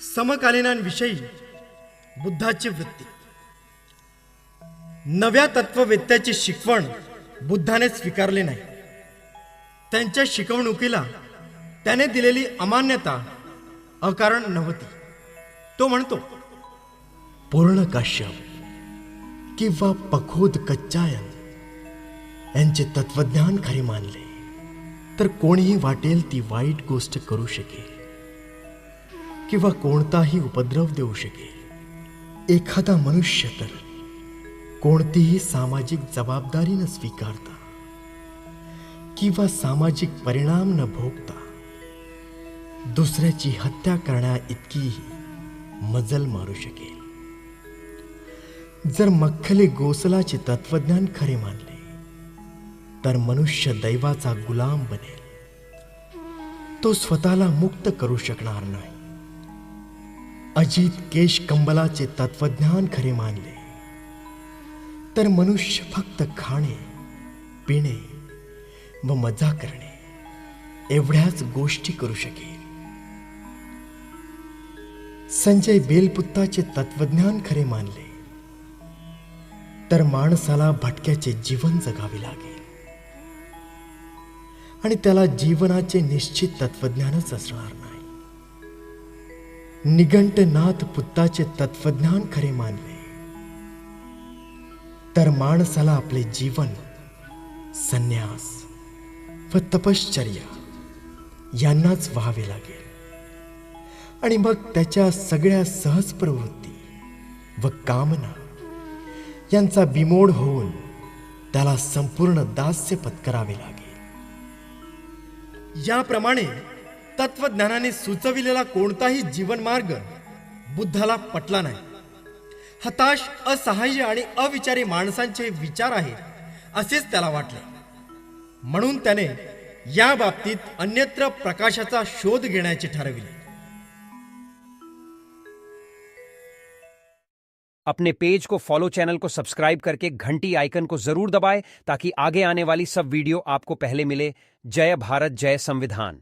समकालीनांविषयी बुद्धाची वृत्ती. नव्या तत्ववेत्याची शिकवण बुद्धाने स्वीकारली नाही. त्यांच्या शिकवणुकीला त्याने दिलेली अमान्यता अकारण नव्हती. तो म्हणतो पूर्ण काश्यप किंवा पखोद कच्चायन यांचे तत्वज्ञान खरे मानले तर कोणीही वाटेल ती वाईट गोष्ट करू शकेल. किंवा कोणताही उपद्रव देऊ शकेल. एखादा मनुष्य तर कोणतीही सामाजिक जबाबदारी न स्वीकारता किंवा सामाजिक परिणाम न भोगता दुसऱ्याची हत्या करण्या इतकीही मजल मारू शकेल. जर मख्खले गोसलाचे तत्वज्ञान खरे मानले तर मनुष्य दैवाचा गुलाम बनेल. तो स्वतःला मुक्त करू शकणार नाही. अजित केश कंबलाचे तत्वज्ञान खरे मानले. तर मनुष्य फक्त खाणे पिणे व मजा करणे एवढ्याच गोष्टी करू शकेल. संजय बेलपुत्ताचे तत्वज्ञान खरे मानले. तर माणसाला भटक्याचे जीवन जगावे लागेल. आणि त्याला जीवनाचे निश्चित तत्वज्ञानच असणार नाही. निघंटनाथ पुत्ताचे तत्वज्ञान खरे मानले. तर माणसाला आपले जीवन संन्यास व तपश्चर्या यांनाच व्हावे लागेल. आणि मग त्याच्या सगळ्या सहज प्रवृत्ती व कामना यांचा बिमोड होऊन त्याला संपूर्ण दास्य पत्करावे लागेल. याप्रमाणे तत्वज्ञानाने सुचविलेला कोणताही जीवनमार्ग बुद्धाला पटला नाही. हताश, असहाय्य आणि अविचारी माणसांचे विचार आहेत असेच त्याला त्याने या बाबतीत अन्यत्र प्रकाशाचा शोध घेण्याचे ठरविले. अपने पेज को फॉलो चैनल को सब्सक्राइब करके घंटी आइकन को ज़रूर दबाएँ, ताकि आगे आने वाली सब वीडियो आपको पहले मिले। जय भारत, जय संविधान।